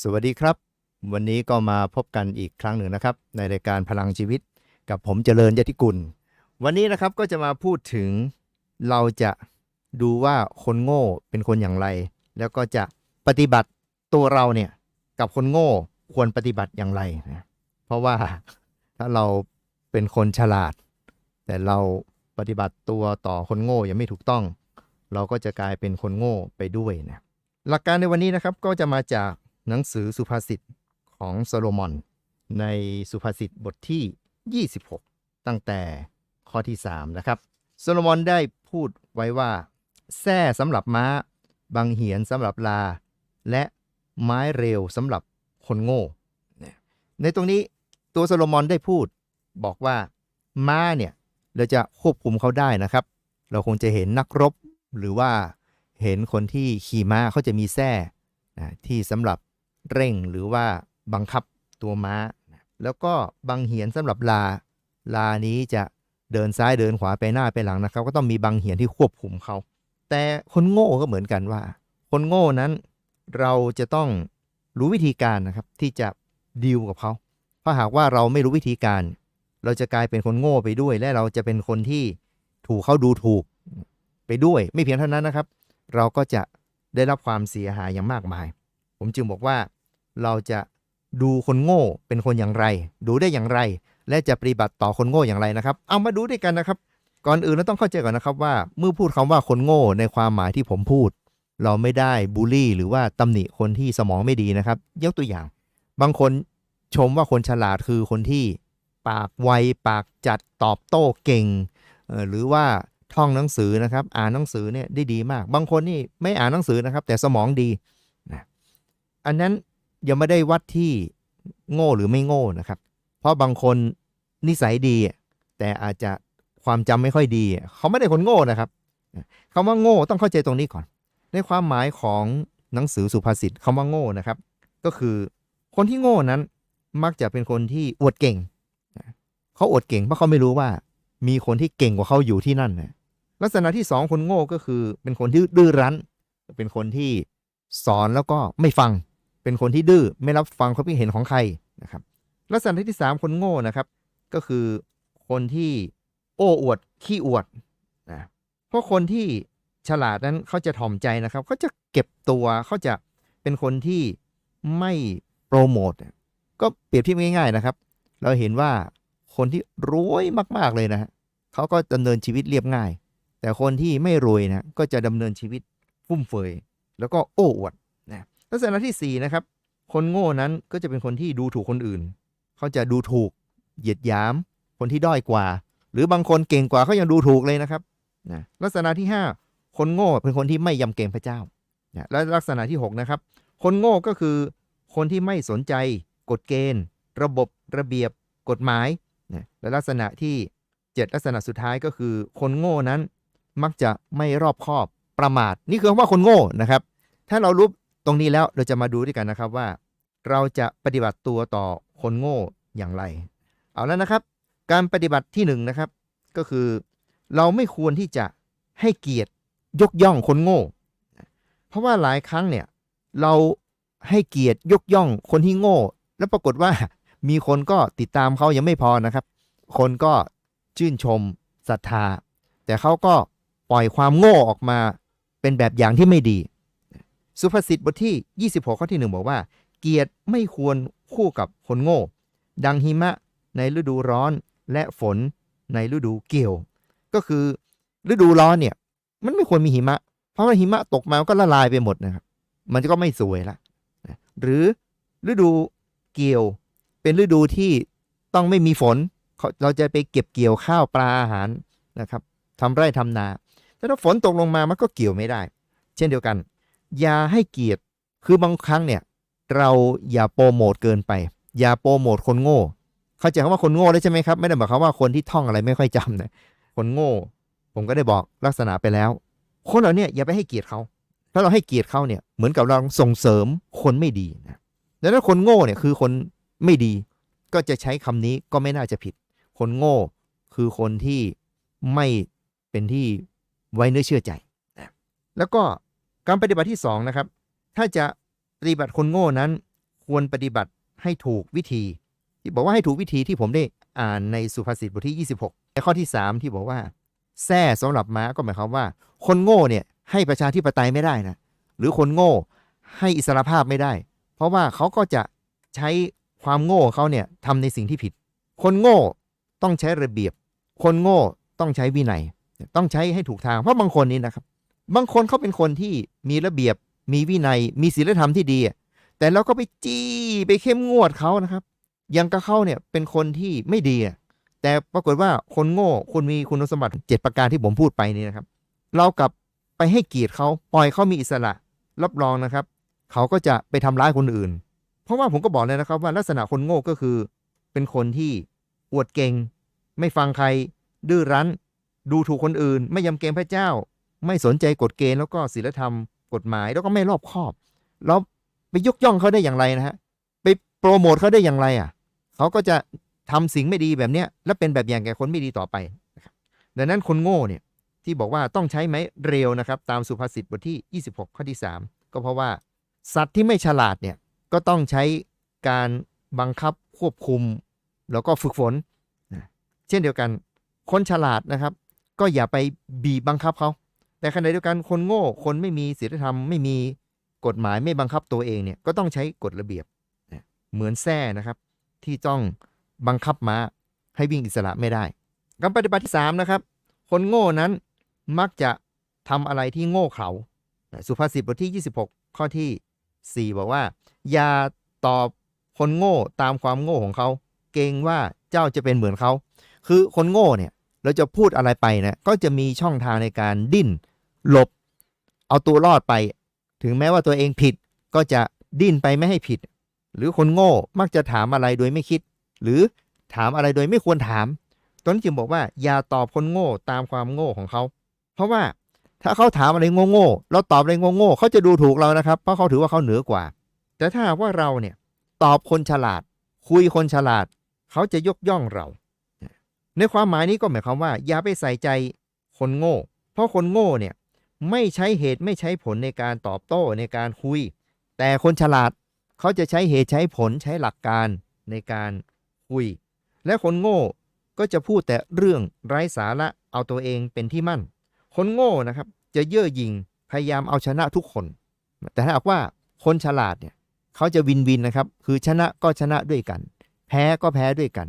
สวัสดีครับ วันนี้ก็มาพบกันอีกครั้งหนึ่งนะครับ ในรายการพลังชีวิต กับผมเจริญยติกุล วันนี้นะครับก็จะมาพูดถึงเราจะดูว่าคนโง่เป็นคนอย่างไร แล้วก็จะปฏิบัติตัวเราเนี่ยกับคนโง่ควรปฏิบัติอย่างไรนะเพราะว่าถ้าเราเป็นคนฉลาด แต่เราปฏิบัติตัวต่อคนโง่ยังไม่ถูกต้อง เราก็จะกลายเป็นคนโง่ไปด้วยนะหลักการในวันนี้นะครับก็จะมาจาก หนังสือสุภาษิตของโซโลมอน ในสุภาษิตบทที่ 26 ตั้งแต่ข้อที่ 3 นะครับ โซโลมอนได้พูดไว้ว่าแส้สำหรับม้า บังเหียนสำหรับลา และไม้เร็วสำหรับคนโง่ ในตรงนี้ตัวโซโลมอนได้พูดบอกว่าม้าเนี่ยเราจะควบคุมเขาได้นะครับ เราคงจะเห็นนักรบหรือว่าเห็นคนที่ขี่ม้าเขาจะมีแส้ที่สำหรับ เร่งหรือว่าบังคับตัวม้า แล้วก็บังเหียนสำหรับลา ลานี้จะเดินซ้ายเดินขวาไปหน้าไปหลังนะครับ ก็ต้องมีบังเหียนที่ควบคุมเขา แต่คนโง่ก็เหมือนกันว่า คนโง่นั้นเราจะต้องรู้วิธีการนะครับที่จะดีลกับเขา เพราะหากว่าเราไม่รู้วิธีการ เราจะกลายเป็นคนโง่ไปด้วย และเราจะเป็นคนที่ถูกเขาดูถูกไปด้วย ไม่เพียงเท่านั้นนะครับ เราก็จะได้รับความเสียหายอย่างมากมาย ผมจึงบอกว่า เราจะดูคนโง่เป็นคนอย่างไร ดูได้อย่างไร และจะปฏิบัติต่อคนโง่อย่างไรนะครับ เอามาดูด้วยกันนะครับ ก่อนอื่นเราต้องเข้าใจก่อนนะครับว่า เมื่อพูดคำว่าคนโง่ในความหมายที่ผมพูด เราไม่ได้บูลลี่ หรือว่าตำหนิคนที่สมองไม่ดีนะครับ ยกตัวอย่าง บางคนชมว่าคนฉลาดคือคนที่ปากไวปากจัดตอบโต้เก่ง หรือว่าท่องหนังสือนะครับ อ่านหนังสือเนี่ยได้ดีมาก บางคนนี่ไม่อ่านหนังสือนะครับ แต่สมองดีนะอันนั้น ยังไม่ได้วัดที่โง่หรือไม่โง่นะครับ เพราะบางคนนิสัยดี แต่อาจจะความจำไม่ค่อยดี เขาไม่ได้คนโง่นะครับคำว่าโง่ต้องเข้าใจตรงนี้ก่อน ในความหมายของหนังสือสุภาษิตคำว่าโง่นะครับ ก็คือคนที่โง่นั้นมักจะเป็นคนที่อวดเก่ง เขาอวดเก่งเพราะเขาไม่รู้ว่า มีคนที่เก่งกว่าเขาอยู่ที่นั่นนะลักษณะที่สองคนโง่ก็คือเป็นคนที่ดื้อรั้น เป็นคนที่สอนแล้วก็ไม่ฟัง เป็นคนที่ดื้อไม่รับฟังความคิดเห็นของใครนะครับลักษณะที่สามคนโง่นะครับ ก็คือคนที่โอ้อวดขี้อวดนะเพราะคนที่ฉลาดนั้นเขาจะถ่อมใจนะครับเขาจะเก็บตัวเขาจะเป็นคนที่ไม่โปรโมทก็เปรียบเทียบง่าย ๆนะครับ เราเห็นว่าคนที่รวยมากๆเลยนะฮะเขาก็ดำเนินชีวิตเรียบง่าย แต่คนที่ไม่รวยนะก็จะดำเนินชีวิตฟุ่มเฟือยแล้วก็โอ้อวด ลักษณะที่สี่นะครับ คนโง่นั้นก็จะเป็นคนที่ดูถูกคนอื่น เขาจะดูถูก เหยียดหยาม คนที่ด้อยกว่า หรือบางคนเก่งกว่าเขายังดูถูกเลยนะครับนะลักษณะที่ 5 คนโง่เป็นคนที่ไม่ยำเกรงพระเจ้านะและลักษณะที่ 6 นะครับ คนโง่ก็คือคนที่ไม่สนใจกฎเกณฑ์ ระบบระเบียบกฎหมายนะและลักษณะที่ 7 ลักษณะสุดท้ายก็คือ คนโง่นั้นมักจะไม่รอบคอบประมาท นี่คือคำว่าคนโง่นะครับ ถ้าเรารู้ ตรงนี้แล้วเราจะมาดูด้วยกันนะครับว่า เราจะปฏิบัติตัวต่อคนโง่อย่างไร เอาแล้วนะครับ การปฏิบัติที่หนึ่งนะครับ ก็คือ เราไม่ควรที่จะให้เกียรติยกย่องคนโง่ เพราะว่าหลายครั้งเนี่ยเราให้เกียรติยกย่องคนที่โง่ แล้วปรากฏว่ามีคนก็ติดตามเขายังไม่พอนะครับ คนก็ชื่นชมศรัทธา แต่เขาก็ปล่อยความโง่ออกมาเป็นแบบอย่างที่ไม่ดี สุภาษิตบทที่ 26 ข้อที่หนึ่งบอกว่า เกียรติไม่ควรคู่กับคนโง่ ดังหิมะในฤดูร้อนและฝนในฤดูเกี่ยว ก็คือฤดูร้อนเนี่ย มันไม่ควรมีหิมะ เพราะว่าหิมะตกมาก็ละลายไปหมดนะครับ มันก็ไม่สวยละนะหรือฤดูเกี่ยว เป็นฤดูที่ต้องไม่มีฝนเขาเราจะไปเก็บเกี่ยวข้าวปลาอาหารนะครับทำไร่ทำนาแต่ถ้าฝนตกลงมามันก็เกี่ยวไม่ได้ เช่นเดียวกัน อย่าให้เกียรติ คือบางครั้งเนี่ย เราอย่าโปรโมทเกินไป อย่าโปรโมทคนโง่ เข้าใจคำว่าคนโง่ได้ใช่ไหมครับ ไม่ได้หมายความว่าคนที่ท่องอะไรไม่ค่อยจำนะคนโง่ ผมก็ได้บอกลักษณะไปแล้ว คนเหล่าเนี้อย่าไปให้เกียรติเขาถ้าเราให้เกียรติเขาเนี่ยเหมือนกับเราส่งเสริมคนไม่ดีนะดังนั้นคนโง่เนี่ยคือคนไม่ดี ก็จะใช้คำนี้ก็ไม่น่าจะผิด คนโง่คือคนที่ไม่เป็นที่ไว้เนื้อเชื่อใจนะแล้วก็ การปฏิบัติที่สองนะครับ ถ้าจะปฏิบัติคนโง่นั้น ควรปฏิบัติให้ถูกวิธี ที่บอกว่าให้ถูกวิธีที่ผมได้อ่านในสุภาษิตบทที่ 26ในข้อที่ 3 ที่บอกว่าแท้สำหรับม้าก็หมายความว่า คนโง่เนี่ยให้ประชาธิปไตยไม่ได้นะหรือคนโง่ให้อิสรภาพไม่ได้ เพราะว่าเขาก็จะใช้ความโง่เขาเนี่ยทำในสิ่งที่ผิด คนโง่ต้องใช้ระเบียบ คนโง่ต้องใช้วินัย ต้องใช้ให้ถูกทางเพราะบางคนนี่นะครับ บางคนเขาเป็นคนที่มีระเบียบ มีวินัย มีศีลธรรมที่ดี แต่เราก็ไปจี้ไปเข้มงวดเขานะครับอยังกับเขาเนี่ยเป็นคนที่ไม่ดี แต่ปรากฏว่าคนโง่คนมีคุณสมบัติเจ็ดประการที่ผมพูดไปนี่นะครับ เรากลับไปให้เกียรติเขาปล่อยเขามีอิสระ รับรองนะครับ เขาก็จะไปทำร้ายคนอื่น เพราะว่าผมก็บอกเลยนะครับว่าลักษณะคนโง่ก็คือ เป็นคนที่อวดเก่ง ไม่ฟังใคร ดื้อรั้น ดูถูกคนอื่น ไม่ยำเกรงพระเจ้า ไม่สนใจกฎเกณฑ์แล้วก็ศีลธรรมกฎหมายแล้วก็ไม่รอบคอบ แล้วไปยกย่องเขาได้อย่างไรนะฮะไปโปรโมทเขาได้อย่างไรอะเขาก็จะทำสิ่งไม่ดีแบบเนี้ยและเป็นแบบอย่างแก่คนไม่ดีต่อไปนะครับดังนั้นคนโง่เนี่ยที่บอกว่าต้องใช้ไม้เร็วนะครับ ตามสุภาษิตบทที่ 26 ข้อที่ 3 ก็เพราะว่า สัตว์ที่ไม่ฉลาดเนี่ยก็ต้องใช้การบังคับควบคุม แล้วก็ฝึกฝน เช่นเดียวกัน คนฉลาดนะครับ ก็อย่าไปบีบบังคับเขา แต่ขณะเดียวกันคนโง่คนไม่มีศีลธรรมไม่มีกฎหมายไม่บังคับตัวเองเนี่ยก็ต้องใช้กฎระเบียบเหมือนแท้นะครับ ที่ต้องบังคับม้าให้วิ่งอิสระไม่ได้การปฏิบัติที่3นะครับ คนโง่นั้นมักจะทำอะไรที่โง่เขลาสุภาษิตบทที่ 26 ข้อที่ 4 บอกว่า อย่าตอบคนโง่ตามความโง่ของเขา เกรงว่าเจ้าจะเป็นเหมือนเขา คือคนโง่เนี่ยเราจะพูดอะไรไปนะก็จะมีช่องทางในการดิ้น หลบเอาตัวรอดไป ถึงแม้ว่าตัวเองผิดก็จะดิ้นไปไม่ให้ผิด หรือคนโง่มักจะถามอะไรโดยไม่คิด หรือถามอะไรโดยไม่ควรถามตอนจึงบอกว่าอย่าตอบคนโง่ตามความโง่ของเขา เพราะว่าถ้าเขาถามอะไรโง่ๆเราตอบอะไรโง่ๆเขาจะดูถูกเรานะครับ เพราะเขาถือว่าเขาเหนือกว่า แต่ถ้าว่าเราเนี่ยตอบคนฉลาด คุยคนฉลาด เขาจะยกย่องเรา ในความหมายนี้ก็หมายความว่า อย่าไปใส่ใจคนโง่ เพราะคนโง่เนี่ย ไม่ใช้เหตุไม่ใช้ผลในการตอบโต้ในการคุย แต่คนฉลาดเขาจะใช้เหตุใช้ผลใช้หลักการในการคุย และคนโง่ก็จะพูดแต่เรื่องไร้สาระเอาตัวเองเป็นที่มั่น คนโง่นะครับจะเย่อหยิ่งพยายามเอาชนะทุกคน แต่ถ้าหากว่าคนฉลาดเนี่ยเขาจะวินวินนะครับ คือชนะก็ชนะด้วยกัน แพ้ก็แพ้ด้วยกัน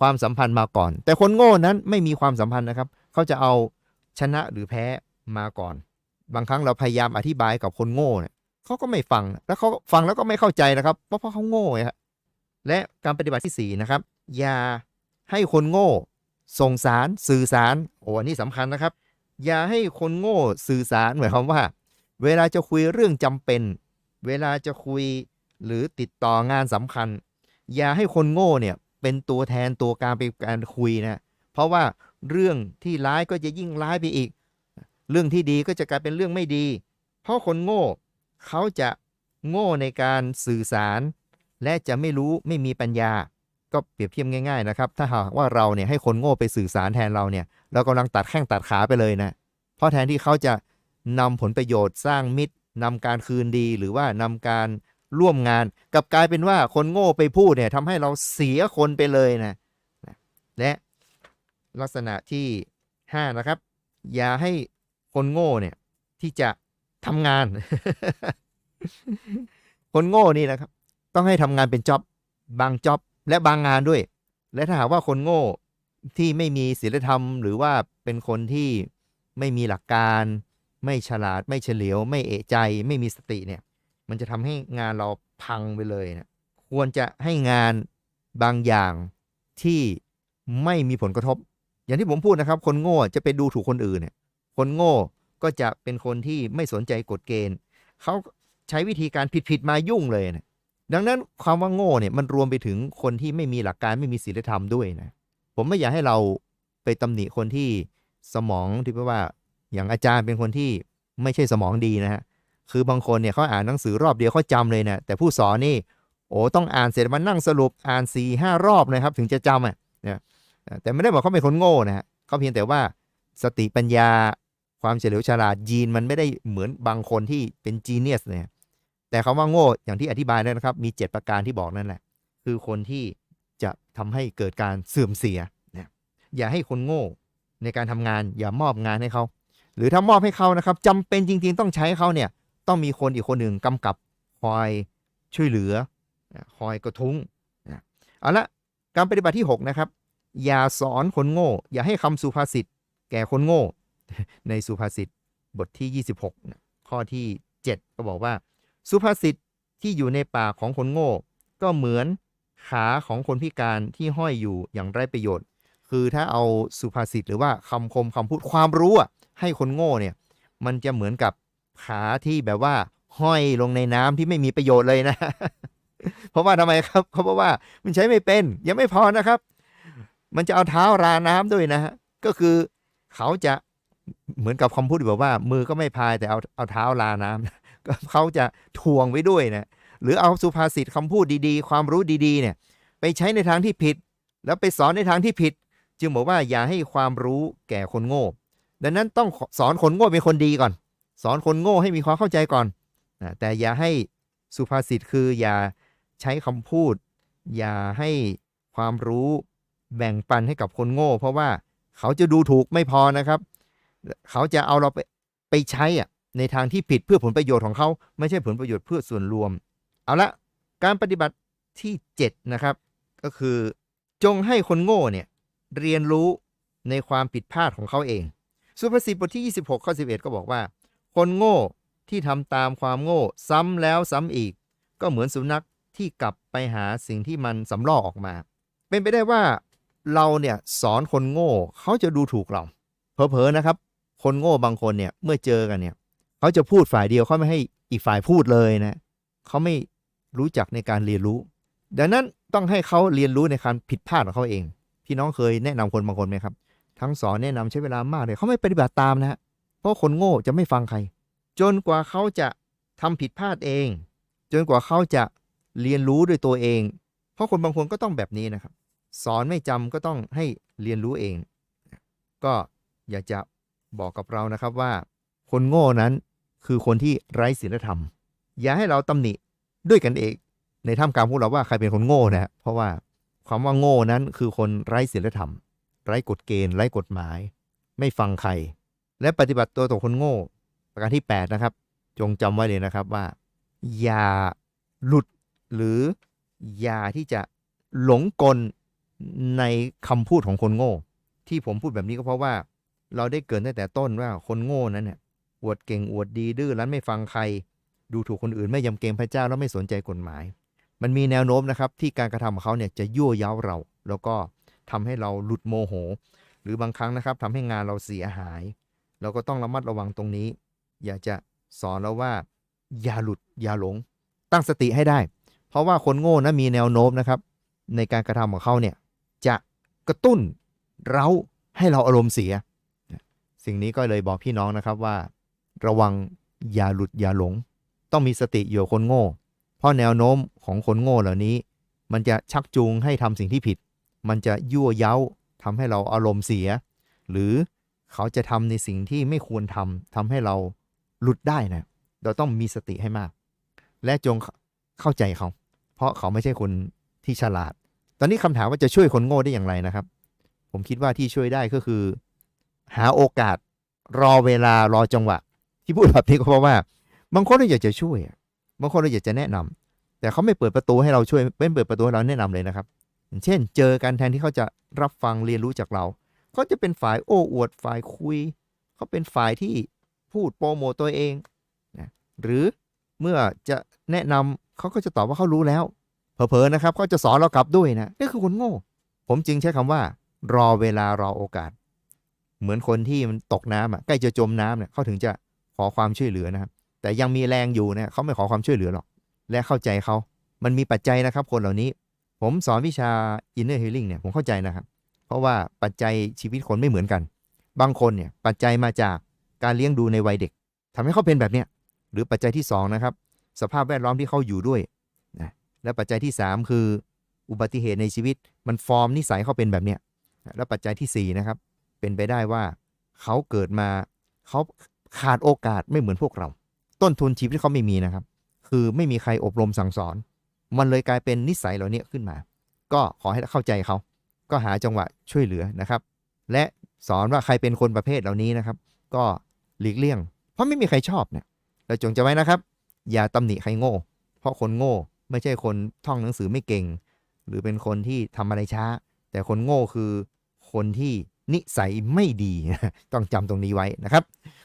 ความสัมพันธ์มาก่อน แต่คนโง่นั้นไม่มีความสัมพันธ์นะครับ เขาจะเอาชนะหรือแพ้มาก่อน บางครั้งเราพยายามอธิบายกับคนโง่เนี่ยเขาก็ไม่ฟัง แล้วเขาฟังแล้วก็ไม่เข้าใจนะครับ เพราะเพราะเขาโง่ครับและการปฏิบัติที่สี่นะครับ อย่าให้คนโง่ ส่งสารสื่อสารโอ้อันนี้สำคัญนะครับ อย่าให้คนโง่สื่อสารหมายความว่า เวลาจะคุยเรื่องจำเป็น เวลาจะคุยหรือติดต่องานสำคัญ อย่าให้คนโง่เนี่ยเป็นตัวแทนตัวการไปการคุยนะเพราะว่าเรื่องที่ร้ายก็จะยิ่งร้ายไปอีก เรื่องที่ดีก็จะกลายเป็นเรื่องไม่ดี เพราะคนโง่ เขาจะโง่ในการสื่อสาร และจะไม่รู้ไม่มีปัญญา ก็เปรียบเทียบง่าย ๆนะครับ ถ้าหากว่าเราเนี่ยให้คนโง่ไปสื่อสารแทนเราเนี่ย เรากำลังตัดแข้งตัดขาไปเลยนะ เพราะแทนที่เขาจะนำผลประโยชน์สร้างมิตรนำการคืนดีหรือว่านำการร่วมงานกับกลายเป็นว่าคนโง่ไปพูดเนี่ยทำให้เราเสียคนไปเลยนะนะและลักษณะที่ 5 นะครับ อย่าให้ คนโง่เนี่ยที่จะทำงาน คนโง่นี่นะครับ ต้องให้ทำงานเป็นจ็อบบางจ็อบและบางงานด้วย และถ้าหากว่าคนโง่ที่ไม่มีศีลธรรม หรือว่าเป็นคนที่ไม่มีหลักการ ไม่ฉลาด ไม่เฉลียว ไม่เอะใจ ไม่มีสติเนี่ย มันจะทำให้งานเราพังไปเลยนะควรจะให้งานบางอย่างที่ไม่มีผลกระทบ อย่างที่ผมพูดนะครับ คนโง่จะไปดูถูกคนอื่นเนี่ย คนโง่ก็จะเป็นคนที่ไม่สนใจกฎเกณฑ์ เขาใช้วิธีการผิดๆมายุ่งเลยนะดังนั้นความว่าโง่เนี่ยมันรวมไปถึงคนที่ไม่มีหลักการไม่มีศีลธรรมด้วยนะ ผมไม่อยากให้เราไปตำหนิคนที่สมองที่แปลว่าอย่างอาจารย์เป็นคนที่ไม่ใช่สมองดีนะฮะ คือบางคนเนี่ยเขาอ่านหนังสือรอบเดียวเขาจำเลยนะ แต่ผู้สอนนี่ โอ้ต้องอ่านเสร็จมานั่งสรุปอ่านสี่ห้ารอบนะครับ ถึงจะจำอะนะแต่ไม่ได้บอกเขาเป็นคนโง่นะฮะเขาเพียงแต่ว่าสติปัญญา ความเฉลียวฉลาดยีนมันไม่ได้เหมือนบางคนที่เป็นจีเนียสเนี่ยแต่คำว่าโง่อย่างที่อธิบายแล้วนะครับ มี 7 ประการที่บอกนั่นแหละ คือคนที่จะทำให้เกิดการเสื่อมเสียนะอย่าให้คนโง่ในการทำงานอย่ามอบงานให้เขา หรือถ้ามอบให้เขานะครับจำเป็นจริง ๆ ต้องใช้เขาเนี่ยต้องมีคนอีกคนหนึ่งกำกับคอยช่วยเหลือคอยกระทุ้งนะเอาละการปฏิบัติที่ 6 นะครับ อย่าสอนคนโง่ อย่าให้คำสุภาษิตแก่คนโง่ ในสุภาษิตบทที่ 26 ข้อที่ 7 ก็บอกว่า สุภาษิตที่อยู่ในปากของคนโง่ ก็เหมือนขาของคนพิการที่ห้อยอยู่อย่างไร้ประโยชน์ คือถ้าเอาสุภาษิตหรือว่าคำคมคำพูดความรู้อะให้คนโง่เนี่ยมันจะเหมือนกับขาที่แบบว่าห้อยลงในน้ำที่ไม่มีประโยชน์เลยนะ เพราะว่าทำไมครับเขาบอกว่ามันใช้ไม่เป็นยังไม่พอนะครับ มันจะเอาเท้าราน้ำด้วยนะฮะก็คือเขาจะ เหมือนกับคำพูดที่บอกว่า มือก็ไม่พายแต่เอาเอาเท้าราน้ำก็เขาจะทวงไว้ด้วยนะหรือเอาสุภาษิตคำพูดดีๆ ความรู้ดีๆเนี่ย ไปใช้ในทางที่ผิด แล้วไปสอนในทางที่ผิด จึงบอกว่าอย่าให้ความรู้แก่คนโง่ ดังนั้นต้องสอนคนโง่เป็นคนดีก่อน สอนคนโง่ให้มีความเข้าใจก่อนนะแต่อย่าให้สุภาษิตคืออย่าใช้คำพูด อย่าให้ความรู้แบ่งปันให้กับคนโง่ เพราะว่าเขาจะดูถูกไม่พอนะครับ เขาจะเอาเราไปไปใช้อะในทางที่ผิดเพื่อผลประโยชน์ของเขาไม่ใช่ผลประโยชน์เพื่อส่วนรวม เอาละการปฏิบัติที่ 7 นะครับ ก็คือ จงให้คนโง่เนี่ยเรียนรู้ในความผิดพลาดของเขาเอง สุภาษิตบทที่ 26ข้อ11 ก็บอกว่า คนโง่ที่ทำตามความโง่ซ้ำแล้วซ้ำอีก ก็เหมือนสุนัขที่กลับไปหาสิ่งที่มันสำลอกออกมา เป็นไปได้ว่าเราเนี่ยสอนคนโง่เขาจะดูถูกเราเผลอๆนะครับ คนโง่บางคนเนี่ยเมื่อเจอกันเนี่ยเขาจะพูดฝ่ายเดียวเขาไม่ให้อีกฝ่ายพูดเลยนะเขาไม่รู้จักในการเรียนรู้ ดังนั้นต้องให้เขาเรียนรู้ในการผิดพลาดของเขาเอง พี่น้องเคยแนะนำคนบางคนไหมครับ ทั้งสอนแนะนำใช้เวลามากเลยเขาไม่ปฏิบัติตามนะ เพราะคนโง่จะไม่ฟังใคร จนกว่าเขาจะทำผิดพลาดเอง จนกว่าเขาจะเรียนรู้ด้วยตัวเอง เพราะคนบางคนก็ต้องแบบนี้นะครับ สอนไม่จำก็ต้องให้เรียนรู้เอง ก็อยากจะ บอกกับเรานะครับว่า คนโง่นั้นคือคนที่ไร้ศีลธรรม อย่าให้เราตำหนิด้วยกันเองในท่ามกลางพวกเราว่าใครเป็นคนโง่นะเพราะว่าความว่าโง่นั้นคือคนไร้ศีลธรรม ไร้กฎเกณฑ์ไร้กฎหมาย ไม่ฟังใคร และปฏิบัติตัวต่อคนโง่ ประการที่ 8 นะครับ จงจำไว้เลยนะครับว่า อย่าหลุดหรืออย่าที่จะหลงกลในคำพูดของคนโง่ ที่ผมพูดแบบนี้ก็เพราะว่า เราได้เกินตั้งแต่ต้นว่าคนโง่นั้นเนี่ยอวดเก่งอวดดีดื้อรั้นไม่ฟังใคร ดูถูกคนอื่นไม่ยำเกรงพระเจ้าแล้วไม่สนใจกฎหมาย มันมีแนวโน้มนะครับที่การกระทำของเขาเนี่ยจะยั่วเย้าเรา แล้วก็ทำให้เราหลุดโมโห หรือบางครั้งนะครับทำให้งานเราเสียหาย เราก็ต้องระมัดระวังตรงนี้ อยากจะสอนเราว่า อย่าหลุดอย่าหลง ตั้งสติให้ได้ เพราะว่าคนโง่นะมีแนวโน้มนะครับ ในการกระทำของเขาเนี่ยจะกระตุ้นเราให้เราอารมณ์เสีย สิ่งนี้ก็เลยบอกพี่น้องนะครับว่า ระวังอย่าหลุดอย่าหลง ต้องมีสติอยู่คนโง่ เพราะแนวโน้มของคนโง่เหล่านี้ มันจะชักจูงให้ทำสิ่งที่ผิด มันจะยั่วเย้าทำให้เราอารมณ์เสีย หรือเขาจะทำในสิ่งที่ไม่ควรทำทำให้เราหลุดได้นะ เราต้องมีสติให้มาก และจงเข้าใจเขา เพราะเขาไม่ใช่คนที่ฉลาด ตอนนี้คำถามว่าจะช่วยคนโง่ได้อย่างไรนะครับ ผมคิดว่าที่ช่วยได้ก็คือ หาโอกาสรอเวลารอจังหวะ ที่พูดแบบนี้ก็เพราะว่า บางคนเราอยากจะช่วย บางคนเราอยากจะแนะนำแต่เขาไม่เปิดประตูให้เราช่วยไม่เปิดประตูให้เราแนะนำเลยนะครับ เช่น เจอกันแทนที่เขาจะรับฟังเรียนรู้จากเรา เขาจะเป็นฝ่ายโอ้อวดฝ่ายคุย เขาเป็นฝ่ายที่พูดโปรโมตตัวเองนะหรือเมื่อจะแนะนำเขาก็จะตอบว่าเขารู้แล้วเผลอๆนะครับเขาจะสอนเรากลับด้วยนะนี่คือคนโง่ ผมจึงใช้คำว่า รอเวลารอโอกาส เหมือนคนที่มันตกน้ำอะใกล้จะจมน้ำเนี่ยเขาถึงจะขอความช่วยเหลือนะครับ แต่ยังมีแรงอยู่เนี่ยเขาไม่ขอความช่วยเหลือหรอก และเข้าใจเขา มันมีปัจจัยนะครับ คนเหล่านี้ ผมสอนวิชา inner healing เนี่ยผมเข้าใจนะครับ เพราะว่าปัจจัยชีวิตคนไม่เหมือนกัน บางคนเนี่ยปัจจัยมาจากการเลี้ยงดูในวัยเด็กทำให้เขาเป็นแบบเนี้ยหรือปัจจัยที่สองนะครับสภาพแวดล้อมที่เขาอยู่ด้วยนะและปัจจัยที่สามคือ อุบัติเหตุในชีวิตมันฟอร์มนิสัยเขาเป็นแบบเนี้ยและปัจจัยที่สี่นะครับ เป็นไปได้ว่า เขาเกิดมาเขาขาดโอกาสไม่เหมือนพวกเรา ต้นทุนชีวิตเขาไม่มีนะครับ คือไม่มีใครอบรมสั่งสอน มันเลยกลายเป็นนิสัยเหล่านี้ขึ้นมา ก็ขอให้เข้าใจเขา ก็หาจังหวะช่วยเหลือนะครับ และสอนว่าใครเป็นคนประเภทเหล่านี้นะครับ ก็หลีกเลี่ยง เพราะไม่มีใครชอบเนี่ยเราจงจะไว้นะครับ อย่าตำหนิใครโง่ เพราะคนโง่ไม่ใช่คนท่องหนังสือไม่เก่ง หรือเป็นคนที่ทำอะไรช้า แต่คนโง่คือคนที่ นิสัยไม่ดี ต้องจำตรงนี้ไว้นะครับ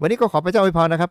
วันนี้ก็ขอพระเจ้าอวยพรนะครับ